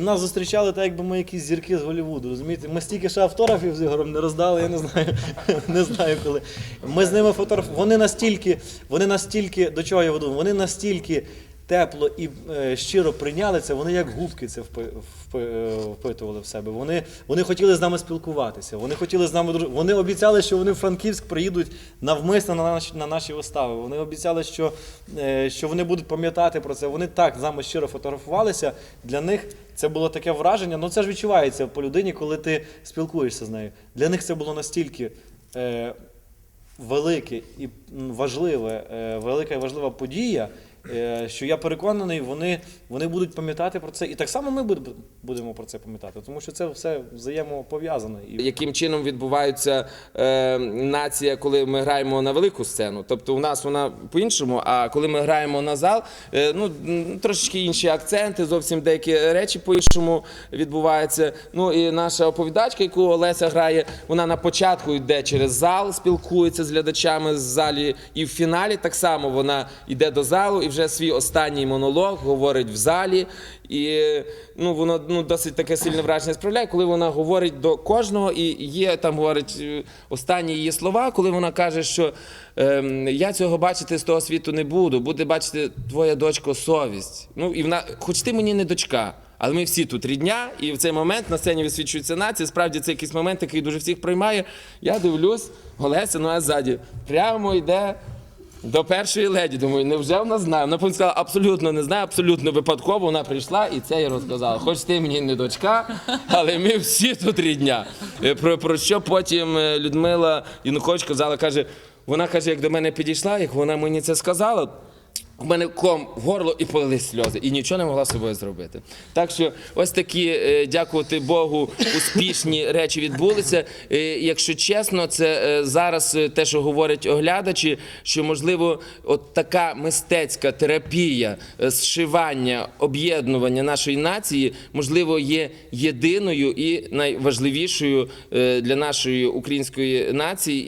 Нас зустрічали так, якби ми якісь зірки з Голлівуду, розумієте? Ми стільки ще автографів з Ігорем не роздали, я не знаю, не знаю коли. Ми з ними фотограф... Вони настільки, вони настільки, до чого я веду, вони настільки тепло і е, щиро прийняли це, вони як губки це впи, впи, впитували в себе. Вони, вони хотіли з нами спілкуватися, вони хотіли з нами дружити. Вони обіцяли, що вони в Франківськ приїдуть навмисно на наші, на наші вистави. Вони обіцяли, що, е, що вони будуть пам'ятати про це. Вони так з нами щиро фотографувалися. Для них це було таке враження. Ну це ж відчувається по людині, коли ти спілкуєшся з нею. Для них це було настільки. Е, велике і важливе, велика і важлива подія, що я переконаний, вони, вони будуть пам'ятати про це. І так само ми будемо- про це пам'ятати, тому що це все взаємопов'язано. Яким чином відбувається е, нація, коли ми граємо на велику сцену. Тобто у нас вона по-іншому, а коли ми граємо на зал, е, ну трошечки інші акценти, зовсім деякі речі по-іншому відбуваються. Ну і наша оповідачка, яку Олеся грає, вона на початку йде через зал, спілкується з глядачами з залі, і в фіналі так само вона йде до залу і вже свій останній монолог говорить в залі. І ну воно ну досить таке сильне враження справляє, коли вона говорить до кожного, і є там говорить е, останні її слова, коли вона каже, що ем, я цього бачити з того світу не буду, буде бачити твоя дочко совість. Ну і вона, хоч ти мені не дочка. Але ми всі тут рідня, і в цей момент на сцені висвічується нація. Справді це якийсь момент, який дуже всіх приймає. Я дивлюсь, Олеся, ну а ззаді прямо йде до першої леді. Думаю, невже вона знає? Вона потім сказала, абсолютно не знаю, абсолютно випадково. Вона прийшла і це їй розказала. Хоч ти мені не дочка, але ми всі тут рідня. Е, Про, про що потім е, Людмила Янукович казала, каже, вона каже, як до мене підійшла, як вона мені це сказала. У мене ком в горло і полились сльози, і нічого не могла собою зробити. Так що ось такі, е, дякувати Богу, успішні речі відбулися. Е, Якщо чесно, це е, зараз те, що говорять оглядачі, що можливо, от така мистецька терапія, зшивання, об'єднування нашої нації, можливо, є єдиною і найважливішою для нашої української нації